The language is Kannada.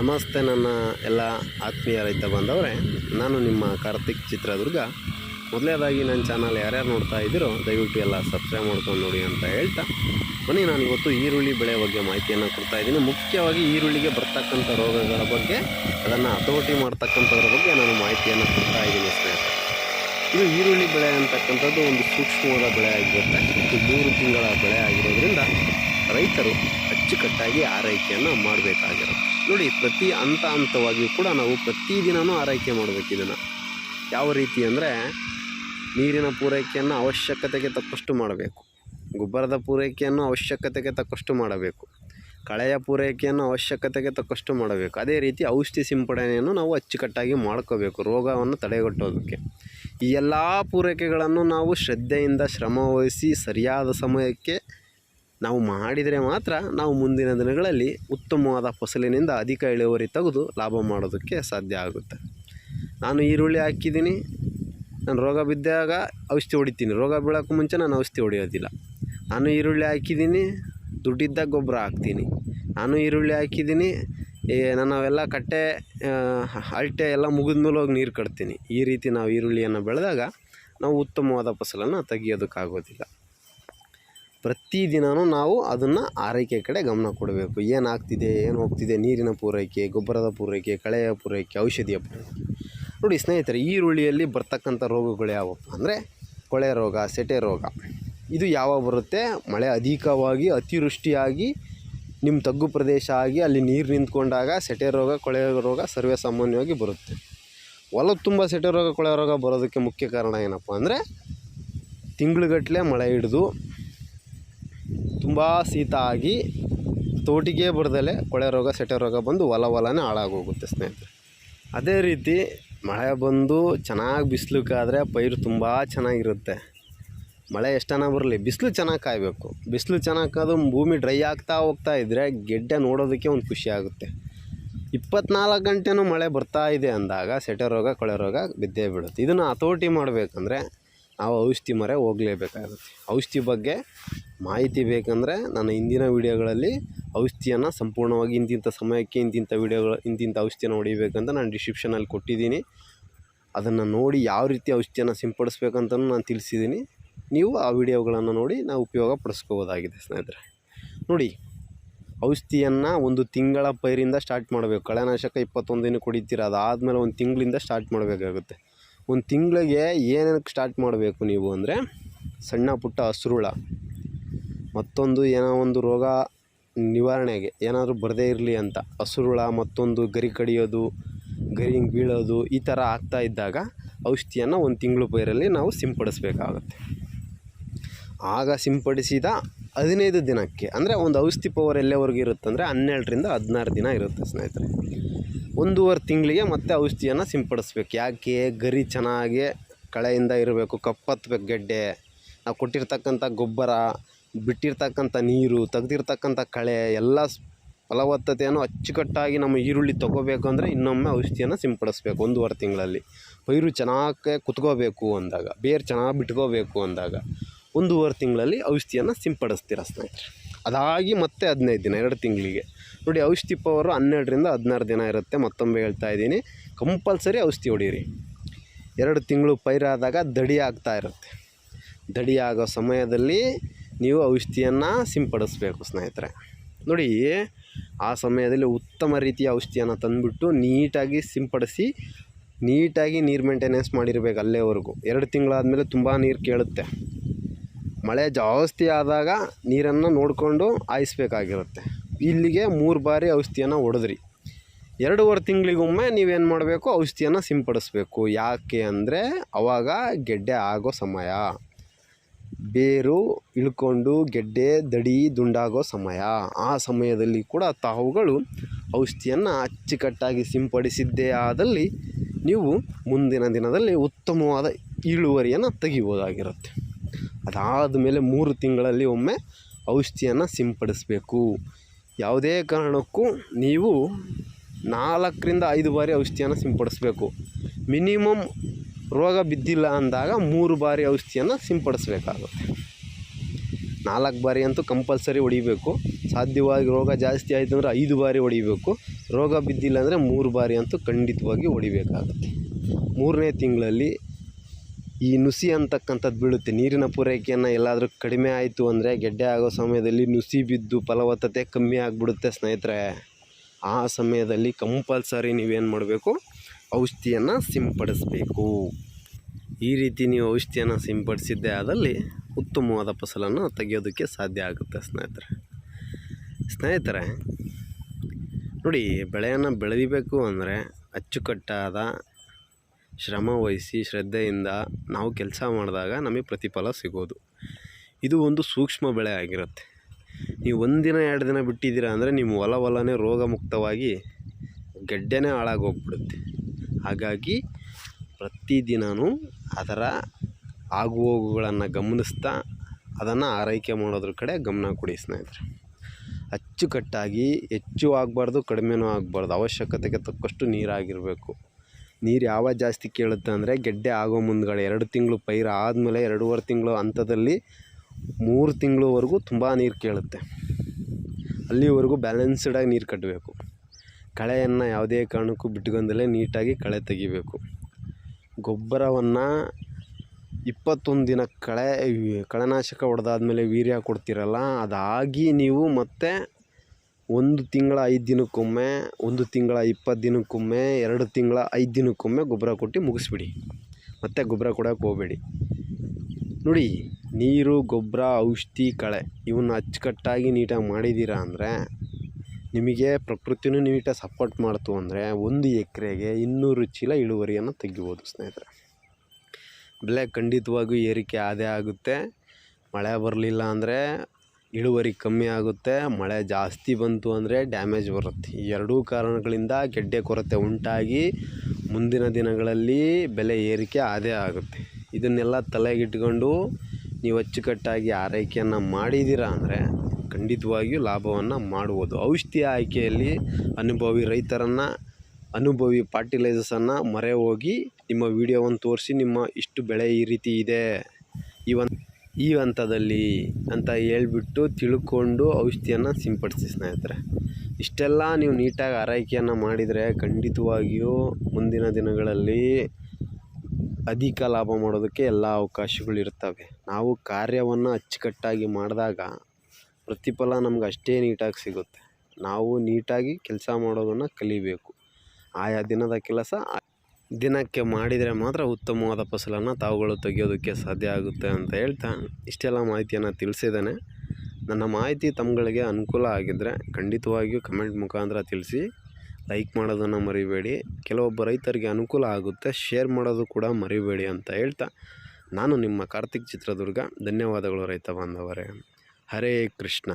ನಮಸ್ತೆ ನನ್ನ ಎಲ್ಲ ಆತ್ಮೀಯ ರೈತ ಬಂದವರೇ ನಾನು ನಿಮ್ಮ ಕಾರ್ತಿಕ್ ಚಿತ್ರದುರ್ಗ. ಮೊದಲನೇದಾಗಿ ನನ್ನ ಚಾನಲ್ ಯಾರ್ಯಾರು ನೋಡ್ತಾ ಇದ್ದೀರೋ, ದಯವಿಟ್ಟು ಎಲ್ಲ ಸಬ್ಸ್ಕ್ರೈಬ್ ಮಾಡ್ಕೊಂಡು ನೋಡಿ ಅಂತ ಹೇಳ್ತಾ. ಬನ್ನಿ, ನಾನು ಇವತ್ತು ಈರುಳ್ಳಿ ಬೆಳೆ ಬಗ್ಗೆ ಮಾಹಿತಿಯನ್ನು ಕೊಡ್ತಾ ಇದ್ದೀನಿ. ಮುಖ್ಯವಾಗಿ ಈರುಳ್ಳಿಗೆ ಬರ್ತಕ್ಕಂಥ ರೋಗಗಳ ಬಗ್ಗೆ, ಅದನ್ನು ಹತೋಟಿ ಮಾಡ್ತಕ್ಕಂಥದ್ರ ಬಗ್ಗೆ ನಾನು ಮಾಹಿತಿಯನ್ನು ಕೊಡ್ತಾ ಇದ್ದೀನಿ ಸ್ನೇಹಿತರೆ. ಇದು ಈರುಳ್ಳಿ ಬೆಳೆ ಅಂತಕ್ಕಂಥದ್ದು ಒಂದು ಸೂಕ್ಷ್ಮವಾದ ಬೆಳೆ ಆಗಿರುತ್ತೆ. ಇದು ಮೂರು ತಿಂಗಳ ಬೆಳೆ ಆಗಿರೋದ್ರಿಂದ ರೈತರು ಅಚ್ಚುಕಟ್ಟಾಗಿ ಆರೈಕೆಯನ್ನು ಮಾಡಬೇಕಾಗಿರುತ್ತೆ. ನೋಡಿ, ಪ್ರತಿ ಹಂತ ಹಂತವಾಗಿಯೂ ಕೂಡ ನಾವು ಪ್ರತಿದಿನವೂ ಆರೈಕೆ ಮಾಡಬೇಕು ಇದನ್ನು. ಯಾವ ರೀತಿ ಅಂದರೆ ನೀರಿನ ಪೂರೈಕೆಯನ್ನು ಅವಶ್ಯಕತೆಗೆ ತಕ್ಕಷ್ಟು ಮಾಡಬೇಕು. ಗೊಬ್ಬರದ ಪೂರೈಕೆಯನ್ನು ಅವಶ್ಯಕತೆಗೆ ತಕ್ಕಷ್ಟು ಮಾಡಬೇಕು. ಕಳೆಯ ಪೂರೈಕೆಯನ್ನು ಅವಶ್ಯಕತೆಗೆ ತಕ್ಕಷ್ಟು ಮಾಡಬೇಕು. ಅದೇ ರೀತಿ ಔಷಧಿ ಸಿಂಪಡಣೆಯನ್ನು ನಾವು ಅಚ್ಚುಕಟ್ಟಾಗಿ ಮಾಡ್ಕೋಬೇಕು ರೋಗವನ್ನು ತಡೆಗಟ್ಟೋದಕ್ಕೆ. ಈ ಎಲ್ಲ ಪೂರೈಕೆಗಳನ್ನು ನಾವು ಶ್ರದ್ಧೆಯಿಂದ ಶ್ರಮವಹಿಸಿ ಸರಿಯಾದ ಸಮಯಕ್ಕೆ ನಾವು ಮಾಡಿದರೆ ಮಾತ್ರ ನಾವು ಮುಂದಿನ ದಿನಗಳಲ್ಲಿ ಉತ್ತಮವಾದ ಫಸಲಿನಿಂದ ಅಧಿಕ ಇಳುವರಿ ತೆಗೆದು ಲಾಭ ಮಾಡೋದಕ್ಕೆ ಸಾಧ್ಯ ಆಗುತ್ತೆ. ನಾನು ಈರುಳ್ಳಿ ಹಾಕಿದ್ದೀನಿ. ನಾನು ರೋಗ ಬಿದ್ದಾಗ ಔಷಧಿ ಹೊಡಿತೀನಿ. ರೋಗ ಬೀಳೋಕ್ಕೂ ಮುಂಚೆ ನಾನು ಔಷಧಿ ಹೊಡೆಯೋದಿಲ್ಲ. ನಾನು ಈರುಳ್ಳಿ ಹಾಕಿದ್ದೀನಿ. ದುಡ್ಡಿದ್ದಾಗ ಗೊಬ್ಬರ ಹಾಕ್ತೀನಿ. ನಾನು ಈರುಳ್ಳಿ ಹಾಕಿದ್ದೀನಿ. ನಾನು ಅವೆಲ್ಲ ಕಟ್ಟೆ ಅಲ್ಟೆ ಎಲ್ಲ ಮುಗಿದ್ಮೇಲೆ ಹೋಗಿ ನೀರು ಕಟ್ತೀನಿ. ಈ ರೀತಿ ನಾವು ಈರುಳ್ಳಿಯನ್ನು ಬೆಳೆದಾಗ ನಾವು ಉತ್ತಮವಾದ ಫಸಲನ್ನು ತೆಗಿಯೋದಕ್ಕಾಗೋದಿಲ್ಲ. ಪ್ರತಿದಿನವೂ ನಾವು ಅದನ್ನು ಆರೈಕೆ ಕಡೆ ಗಮನ ಕೊಡಬೇಕು. ಏನು ಆಗ್ತಿದೆ ಏನು ಹೋಗ್ತಿದೆ, ನೀರಿನ ಪೂರೈಕೆ, ಗೊಬ್ಬರದ ಪೂರೈಕೆ, ಕಳೆಯ ಪೂರೈಕೆ, ಔಷಧಿಯ ಪೂರೈಕೆ. ನೋಡಿ ಸ್ನೇಹಿತರೆ, ಈರುಳ್ಳಿಯಲ್ಲಿ ಬರ್ತಕ್ಕಂಥ ರೋಗಗಳು ಯಾವಪ್ಪ ಅಂದರೆ ಕೊಳೆ ರೋಗ, ಸೆಟೆ ರೋಗ. ಇದು ಯಾವಾಗ ಬರುತ್ತೆ? ಮಳೆ ಅಧಿಕವಾಗಿ, ಅತಿವೃಷ್ಟಿಯಾಗಿ, ನಿಮ್ಮ ತಗ್ಗು ಪ್ರದೇಶ ಆಗಿ, ಅಲ್ಲಿ ನೀರು ನಿಂತ್ಕೊಂಡಾಗ ಸೆಟೆ ರೋಗ, ಕೊಳೆ ರೋಗ ಸರ್ವೇ ಸಾಮಾನ್ಯವಾಗಿ ಬರುತ್ತೆ. ಹೊಲ ತುಂಬ ಸೆಟೆ ರೋಗ, ಕೊಳೆ ರೋಗ ಬರೋದಕ್ಕೆ ಮುಖ್ಯ ಕಾರಣ ಏನಪ್ಪ ಅಂದರೆ ತಿಂಗಳುಗಟ್ಟಲೆ ಮಳೆ ಹಿಡಿದು ತುಂಬ ಶೀತ ಆಗಿ ತೋಟಿಗೆ ಬರದಲ್ಲೇ ಕೊಳೆ ರೋಗ, ಸೆಟೆ ರೋಗ ಬಂದು ಹೊಲ ಹೊಲನೇ ಹಾಳಾಗೋಗುತ್ತೆ ಸ್ನೇಹಿತರೆ. ಅದೇ ರೀತಿ ಮಳೆ ಬಂದು ಚೆನ್ನಾಗಿ ಬಿಸಿಲು ಕಾದರೆ ಪೈರು ತುಂಬ ಚೆನ್ನಾಗಿರುತ್ತೆ. ಮಳೆ ಎಷ್ಟನ ಬರಲಿ, ಬಿಸಿಲು ಚೆನ್ನಾಗಿ ಕಾಯಬೇಕು. ಬಿಸಿಲು ಚೆನ್ನಾಗಿ ಕಾದು ಭೂಮಿ ಡ್ರೈ ಆಗ್ತಾ ಹೋಗ್ತಾ ಇದ್ದರೆ ಗೆಡ್ಡೆ ನೋಡೋದಕ್ಕೆ ಒಂದು ಖುಷಿ ಆಗುತ್ತೆ. ಇಪ್ಪತ್ನಾಲ್ಕು ಗಂಟೆನೂ ಮಳೆ ಬರ್ತಾ ಇದೆ ಅಂದಾಗ ಸೆಟೆ ರೋಗ, ಕೊಳೆ ರೋಗ ಬಿದ್ದೇ ಬಿಡುತ್ತೆ. ಇದನ್ನು ಹತೋಟಿ ಮಾಡಬೇಕಂದ್ರೆ ನಾವು ಔಷಧಿ ಮರೆ ಹೋಗಲೇಬೇಕಾಗುತ್ತೆ. ಔಷಧಿ ಬಗ್ಗೆ ಮಾಹಿತಿ ಬೇಕಂದರೆ ನಾನು ಹಿಂದಿನ ವೀಡಿಯೋಗಳಲ್ಲಿ ಔಷಧಿಯನ್ನು ಸಂಪೂರ್ಣವಾಗಿ ಇಂತಿಂಥ ಸಮಯಕ್ಕೆ ಇಂತಿಂಥ ವೀಡಿಯೋಗಳು ಇಂತಿಂಥ ಔಷಧಿಯನ್ನು ಹೊಡಿಬೇಕಂತ ನಾನು ಡಿಸ್ಕ್ರಿಪ್ಷನಲ್ಲಿ ಕೊಟ್ಟಿದ್ದೀನಿ. ಅದನ್ನು ನೋಡಿ ಯಾವ ರೀತಿ ಔಷಧಿಯನ್ನು ಸಿಂಪಡಿಸ್ಬೇಕಂತಲೂ ನಾನು ತಿಳಿಸಿದ್ದೀನಿ. ನೀವು ಆ ವಿಡಿಯೋಗಳನ್ನು ನೋಡಿ ನಾವು ಉಪಯೋಗ ಪಡಿಸ್ಕೋಬೋದಾಗಿದೆ ಸ್ನೇಹಿತರೆ. ನೋಡಿ, ಔಷಧಿಯನ್ನು ಒಂದು ತಿಂಗಳ ಪೈರಿಂದ ಸ್ಟಾರ್ಟ್ ಮಾಡಬೇಕು. ಕಳೆನಾಶಕ ಇಪ್ಪತ್ತೊಂದು ದಿನ ಕುಡಿತೀರ, ಅದಾದಮೇಲೆ ಒಂದು ತಿಂಗಳಿಂದ ಸ್ಟಾರ್ಟ್ ಮಾಡಬೇಕಾಗುತ್ತೆ. ಒಂದು ತಿಂಗಳಿಗೆ ಏನೇನಕ್ಕೆ ಸ್ಟಾರ್ಟ್ ಮಾಡಬೇಕು ನೀವು ಅಂದರೆ ಸಣ್ಣ ಪುಟ್ಟ ಹಸ್ರುಳ, ಮತ್ತೊಂದು ಏನೋ ಒಂದು ರೋಗ ನಿವಾರಣೆಗೆ ಏನಾದರೂ ಬರದೇ ಇರಲಿ ಅಂತ. ಹಸ್ರುಳ, ಮತ್ತೊಂದು ಗರಿ ಕಡಿಯೋದು, ಗರಿ ಹಿಂಗೆ ಬೀಳೋದು ಈ ಥರ ಆಗ್ತಾ ಇದ್ದಾಗ ಔಷಧಿಯನ್ನು ಒಂದು ತಿಂಗಳು ಪೈರಲ್ಲಿ ನಾವು ಸಿಂಪಡಿಸ್ಬೇಕಾಗುತ್ತೆ. ಆಗ ಸಿಂಪಡಿಸಿದ ಹದಿನೈದು ದಿನಕ್ಕೆ, ಅಂದರೆ ಒಂದು ಔಷಧಿ ಪವರ್ ಎಲ್ಲೆವರೆಗೂ ಇರುತ್ತೆ ಅಂದರೆ ಹನ್ನೆರಡರಿಂದ ಹದಿನಾರು ದಿನ ಇರುತ್ತೆ ಸ್ನೇಹಿತರೆ. ಒಂದೂವರೆ ತಿಂಗಳಿಗೆ ಮತ್ತೆ ಔಷಧಿಯನ್ನು ಸಿಂಪಡಿಸ್ಬೇಕು. ಯಾಕೆ? ಗರಿ ಚೆನ್ನಾಗಿ ಕಳೆಯಿಂದ ಇರಬೇಕು, ಕಪ್ಪತ್ಬೇಕು ಗೆಡ್ಡೆ. ನಾವು ಕೊಟ್ಟಿರ್ತಕ್ಕಂಥ ಗೊಬ್ಬರ, ಬಿಟ್ಟಿರ್ತಕ್ಕಂಥ ನೀರು, ತೆಗ್ದಿರ್ತಕ್ಕಂಥ ಕಳೆ, ಎಲ್ಲ ಫಲವತ್ತತೆಯನ್ನು ಅಚ್ಚುಕಟ್ಟಾಗಿ ನಮ್ಮ ಈರುಳ್ಳಿ ತೊಗೋಬೇಕು ಅಂದರೆ ಇನ್ನೊಮ್ಮೆ ಔಷಧಿಯನ್ನು ಸಿಂಪಡಿಸ್ಬೇಕು ಒಂದೂವರೆ ತಿಂಗಳಲ್ಲಿ. ಪೈರು ಚೆನ್ನಾಗಿ ಕುತ್ಕೋಬೇಕು ಅಂದಾಗ, ಬೇರು ಚೆನ್ನಾಗಿ ಬಿಟ್ಕೋಬೇಕು ಅಂದಾಗ. ಒಂದೂವರೆ ತಿಂಗಳಲ್ಲಿ ಔಷಧಿಯನ್ನು ಸಿಂಪಡಿಸ್ತೀರ ಸ್ನೇಹಿತರೆ. ಅದಾಗಿ ಮತ್ತೆ ಹದಿನೈದು ದಿನ, ಎರಡು ತಿಂಗಳಿಗೆ. ನೋಡಿ, ಔಷಧಿ ಪವರು ಹನ್ನೆರಡರಿಂದ ಹದಿನಾರು ದಿನ ಇರುತ್ತೆ, ಮತ್ತೊಮ್ಮೆ ಹೇಳ್ತಾ ಇದ್ದೀನಿ. ಕಂಪಲ್ಸರಿ ಔಷಧಿ ಹೊಡೀರಿ. ಎರಡು ತಿಂಗಳು ಪೈರಾದಾಗ ದಡಿ ಆಗ್ತಾ ಇರುತ್ತೆ. ದಡಿ ಆಗೋ ಸಮಯದಲ್ಲಿ ನೀವು ಔಷಧಿಯನ್ನು ಸಿಂಪಡಿಸ್ಬೇಕು ಸ್ನೇಹಿತರೆ. ನೋಡಿ, ಆ ಸಮಯದಲ್ಲಿ ಉತ್ತಮ ರೀತಿಯ ಔಷಧಿಯನ್ನು ತಂದುಬಿಟ್ಟು ನೀಟಾಗಿ ಸಿಂಪಡಿಸಿ, ನೀಟಾಗಿ ನೀರು ಮೇಂಟೆನೆನ್ಸ್ ಮಾಡಿರಬೇಕು ಅಲ್ಲೇವರೆಗೂ. ಎರಡು ತಿಂಗಳಾದಮೇಲೆ ತುಂಬ ನೀರು ಕೇಳುತ್ತೆ. ಮಳೆ ಜಾಸ್ತಿ ಆದಾಗ ನೀರನ್ನು ನೋಡಿಕೊಂಡು ಹಾಯಿಸ್ಬೇಕಾಗಿರುತ್ತೆ. ಇಲ್ಲಿಗೆ ಮೂರು ಬಾರಿ ಔಷಧಿಯನ್ನು ಹೊಡೆದ್ರಿ. ಎರಡೂವರೆ ತಿಂಗಳಿಗೊಮ್ಮೆ ನೀವೇನು ಮಾಡಬೇಕು? ಔಷಧಿಯನ್ನು ಸಿಂಪಡಿಸ್ಬೇಕು. ಯಾಕೆ ಅಂದರೆ ಅವಾಗ ಗೆಡ್ಡೆ ಆಗೋ ಸಮಯ. ಬೇರು ಇಳ್ಕೊಂಡು ಗೆಡ್ಡೆ ದಡಿ ದುಂಡಾಗೋ ಸಮಯ. ಆ ಸಮಯದಲ್ಲಿ ಕೂಡ ತಾವುಗಳು ಔಷಧಿಯನ್ನು ಅಚ್ಚುಕಟ್ಟಾಗಿ ಸಿಂಪಡಿಸಿದ್ದೇ ಆದಲ್ಲಿ ನೀವು ಮುಂದಿನ ದಿನದಲ್ಲಿ ಉತ್ತಮವಾದ ಇಳುವರಿಯನ್ನು ತೆಗಿಬೋದಾಗಿರುತ್ತೆ. ಅದಾದ ಮೇಲೆ ಮೂರು ತಿಂಗಳಲ್ಲಿ ಒಮ್ಮೆ ಔಷಧಿಯನ್ನು ಸಿಂಪಡಿಸಬೇಕು. ಯಾವುದೇ ಕಾರಣಕ್ಕೂ ನೀವು ನಾಲ್ಕರಿಂದ ಐದು ಬಾರಿ ಔಷಧಿಯನ್ನು ಸಿಂಪಡಿಸಬೇಕು. ಮಿನಿಮಮ್ ರೋಗ ಬಿದ್ದಿಲ್ಲ ಅಂದಾಗ ಮೂರು ಬಾರಿ ಔಷಧಿಯನ್ನು ಸಿಂಪಡಿಸಬೇಕಾಗುತ್ತೆ. ನಾಲ್ಕು ಬಾರಿ ಅಂತೂ ಕಂಪಲ್ಸರಿ ಹೊಡಿಬೇಕು. ಸಾಧ್ಯವಾಗಿ ರೋಗ ಜಾಸ್ತಿ ಆಯಿತು ಅಂದರೆ ಐದು ಬಾರಿ ಹೊಡಿಬೇಕು. ರೋಗ ಬಿದ್ದಿಲ್ಲ ಅಂದರೆ ಮೂರು ಬಾರಿ ಅಂತೂ ಖಂಡಿತವಾಗಿ ಹೊಡಿಬೇಕಾಗುತ್ತೆ. ಮೂರನೇ ತಿಂಗಳಲ್ಲಿ ಈ ನುಸಿ ಅಂತಕ್ಕಂಥದ್ದು ಬೀಳುತ್ತೆ. ನೀರಿನ ಪೂರೈಕೆಯನ್ನು ಎಲ್ಲಾದರೂ ಕಡಿಮೆ ಆಯಿತು ಅಂದರೆ ಗೆಡ್ಡೆ ಆಗೋ ಸಮಯದಲ್ಲಿ ನುಸಿ ಬಿದ್ದು ಫಲವತ್ತತೆ ಕಮ್ಮಿ ಆಗಿಬಿಡುತ್ತೆ ಸ್ನೇಹಿತರೆ. ಆ ಸಮಯದಲ್ಲಿ ಕಂಪಲ್ಸರಿ ನೀವೇನು ಮಾಡಬೇಕು? ಔಷಧಿಯನ್ನು ಸಿಂಪಡಿಸಬೇಕು. ಈ ರೀತಿ ನೀವು ಔಷಧಿಯನ್ನು ಸಿಂಪಡಿಸಿದ್ದೇ ಆದಲ್ಲಿ ಉತ್ತಮವಾದ ಫಸಲನ್ನು ತೆಗೆಯೋದಕ್ಕೆ ಸಾಧ್ಯ ಆಗುತ್ತೆ ಸ್ನೇಹಿತರೆ. ಸ್ನೇಹಿತರೆ, ನೋಡಿ, ಬೆಳೆಯನ್ನು ಬೆಳೆಯಬೇಕು ಅಂದರೆ ಅಚ್ಚುಕಟ್ಟಾದ ಶ್ರಮ ವಹಿಸಿ ಶ್ರದ್ಧೆಯಿಂದ ನಾವು ಕೆಲಸ ಮಾಡಿದಾಗ ನಮಗೆ ಪ್ರತಿಫಲ ಸಿಗೋದು. ಇದು ಒಂದು ಸೂಕ್ಷ್ಮ ಬೆಳೆ ಆಗಿರುತ್ತೆ. ನೀವು ಒಂದಿನ ಎರಡು ದಿನ ಬಿಟ್ಟಿದ್ದೀರಾ ಅಂದರೆ ನಿಮ್ಮ ಹೊಲ ಹೊಲನೇ ರೋಗಮುಕ್ತವಾಗಿ ಗೆಡ್ಡೆನೇ ಹಾಳಾಗೋಗ್ಬಿಡುತ್ತೆ. ಹಾಗಾಗಿ ಪ್ರತಿದಿನವೂ ಅದರ ಆಗುಹೋಗುಗಳನ್ನು ಗಮನಿಸ್ತಾ ಅದನ್ನು ಆರೈಕೆ ಮಾಡೋದ್ರ ಕಡೆ ಗಮನ ಕೊಡಿ ಸ್ನೇಹಿತರೆ. ಅಚ್ಚುಕಟ್ಟಾಗಿ ಹೆಚ್ಚು ಆಗಬಾರ್ದು, ಕಡಿಮೆನೂ ಆಗಬಾರ್ದು. ಅವಶ್ಯಕತೆಗೆ ತಕ್ಕಷ್ಟು ನೀರಾಗಿರಬೇಕು. ನೀರು ಯಾವಾಗ ಜಾಸ್ತಿ ಕೇಳುತ್ತೆ ಅಂದರೆ ಗೆಡ್ಡೆ ಆಗೋ ಮುಂದ್ಗಡೆ. ಎರಡು ತಿಂಗಳು ಪೈರು ಆದಮೇಲೆ ಎರಡೂವರೆ ತಿಂಗಳು ಹಂತದಲ್ಲಿ ಮೂರು ತಿಂಗಳವರೆಗೂ ತುಂಬ ನೀರು ಕೇಳುತ್ತೆ. ಅಲ್ಲಿವರೆಗೂ ಬ್ಯಾಲೆನ್ಸ್ಡಾಗಿ ನೀರು ಕಟ್ಟಬೇಕು ಕಳೆಯನ್ನು ಯಾವುದೇ ಕಾರಣಕ್ಕೂ ಬಿಟ್ಕೊಂಡಲೇ ನೀಟಾಗಿ ಕಳೆ ತೆಗಿಬೇಕು. ಗೊಬ್ಬರವನ್ನು ಇಪ್ಪತ್ತೊಂದು ದಿನ ಕಳೆ, ಕಳೆನಾಶಕ ಹೊಡೆದಾದ್ಮೇಲೆ ವೀರ್ಯ ಕೊಡ್ತೀರಲ್ಲ, ಅದಾಗಿ ನೀವು ಮತ್ತೆ ಒಂದು ತಿಂಗಳ ಐದು ದಿನಕ್ಕೊಮ್ಮೆ, ಒಂದು ತಿಂಗಳ ಇಪ್ಪತ್ತು ದಿನಕ್ಕೊಮ್ಮೆ, ಎರಡು ತಿಂಗಳ ಐದು ದಿನಕ್ಕೊಮ್ಮೆ ಗೊಬ್ಬರ ಕೊಟ್ಟು ಮುಗಿಸ್ಬಿಡಿ. ಮತ್ತು ಗೊಬ್ಬರ ಕೊಡೋಕೆ ಹೋಗಬೇಡಿ. ನೋಡಿ, ನೀರು, ಗೊಬ್ಬರ, ಔಷಧಿ, ಕಳೆ ಇವನ್ನ ಅಚ್ಚುಕಟ್ಟಾಗಿ ನೀಟಾಗಿ ಮಾಡಿದ್ದೀರ ಅಂದರೆ, ನಿಮಗೆ ಪ್ರಕೃತಿನೂ ನೀಟಾಗಿ ಸಪೋರ್ಟ್ ಮಾಡ್ತು ಅಂದರೆ ಒಂದು ಎಕರೆಗೆ ಇನ್ನೂರು ಚೀಲ ಇಳುವರಿಯನ್ನು ತೆಗಿಬೋದು ಸ್ನೇಹಿತರೆ. ಬೆಲೆ ಖಂಡಿತವಾಗಿಯೂ ಏರಿಕೆ ಆದೇ ಆಗುತ್ತೆ. ಮಳೆ ಬರಲಿಲ್ಲ ಅಂದರೆ ಇಳುವರಿ ಕಮ್ಮಿ ಆಗುತ್ತೆ, ಮಳೆ ಜಾಸ್ತಿ ಬಂತು ಅಂದರೆ ಡ್ಯಾಮೇಜ್ ಬರುತ್ತೆ. ಈ ಎರಡೂ ಕಾರಣಗಳಿಂದ ಗೆಡ್ಡೆ ಕೊರತೆ ಉಂಟಾಗಿ ಮುಂದಿನ ದಿನಗಳಲ್ಲಿ ಬೆಲೆ ಏರಿಕೆ ಆದೇ ಆಗುತ್ತೆ. ಇದನ್ನೆಲ್ಲ ತಲೆಗಿಟ್ಕೊಂಡು ನೀವು ಅಚ್ಚುಕಟ್ಟಾಗಿ ಆರೈಕೆಯನ್ನು ಮಾಡಿದ್ದೀರಾ ಅಂದರೆ ಖಂಡಿತವಾಗಿಯೂ ಲಾಭವನ್ನು ಮಾಡ್ಬೋದು. ಔಷಧಿ ಆಯ್ಕೆಯಲ್ಲಿ ಅನುಭವಿ ರೈತರನ್ನು, ಅನುಭವಿ ಫರ್ಟಿಲೈಸರ್ಸನ್ನು ಮೊರೆ ಹೋಗಿ ನಿಮ್ಮ ವೀಡಿಯೋವನ್ನು ತೋರಿಸಿ ನಿಮ್ಮ ಇಷ್ಟು ಬೆಳೆ ಈ ರೀತಿ ಇದೆ. ಈ ಒಂದು ಈ ಹಂತದಲ್ಲಿ ಅಂತ ಹೇಳ್ಬಿಟ್ಟು ತಿಳ್ಕೊಂಡು ಔಷಧಿಯನ್ನು ಸಿಂಪಡಿಸಿ ಸ್ನೇಹಿತರೆ. ಇಷ್ಟೆಲ್ಲ ನೀವು ನೀಟಾಗಿ ಆರೈಕೆಯನ್ನು ಮಾಡಿದರೆ ಖಂಡಿತವಾಗಿಯೂ ಮುಂದಿನ ದಿನಗಳಲ್ಲಿ ಅಧಿಕ ಲಾಭ ಮಾಡೋದಕ್ಕೆ ಎಲ್ಲ ಅವಕಾಶಗಳಿರ್ತವೆ ನಾವು ಕಾರ್ಯವನ್ನು ಅಚ್ಚುಕಟ್ಟಾಗಿ ಮಾಡಿದಾಗ ಪ್ರತಿಫಲ ನಮ್ಗೆ ಅಷ್ಟೇ ನೀಟಾಗಿ ಸಿಗುತ್ತೆ. ನಾವು ನೀಟಾಗಿ ಕೆಲಸ ಮಾಡೋದನ್ನು ಕಲಿಬೇಕು. ಆಯಾ ದಿನದ ಕೆಲಸ ದಿನಕ್ಕೆ ಮಾಡಿದರೆ ಮಾತ್ರ ಉತ್ತಮವಾದ ಫಸಲನ್ನು ತಾವುಗಳು ತೆಗೆಯೋದಕ್ಕೆ ಸಾಧ್ಯ ಆಗುತ್ತೆ ಅಂತ ಹೇಳ್ತಾ ಇಷ್ಟೆಲ್ಲ ಮಾಹಿತಿಯನ್ನು ತಿಳಿಸಿದ್ದೇನೆ. ನನ್ನ ಮಾಹಿತಿ ತಮ್ಮಗಳಿಗೆ ಅನುಕೂಲ ಆಗಿದ್ದರೆ ಖಂಡಿತವಾಗಿಯೂ ಕಮೆಂಟ್ ಮುಖಾಂತರ ತಿಳಿಸಿ. ಲೈಕ್ ಮಾಡೋದನ್ನು ಮರಿಬೇಡಿ. ಕೆಲವೊಬ್ಬ ರೈತರಿಗೆ ಅನುಕೂಲ ಆಗುತ್ತೆ, ಶೇರ್ ಮಾಡೋದು ಕೂಡ ಮರಿಬೇಡಿ ಅಂತ ಹೇಳ್ತಾ ನಾನು ನಿಮ್ಮ ಕಾರ್ತಿಕ್ ಚಿತ್ರದುರ್ಗ. ಧನ್ಯವಾದಗಳು ರೈತ ಬಾಂಧವರೇ. ಹರೇ ಕೃಷ್ಣ.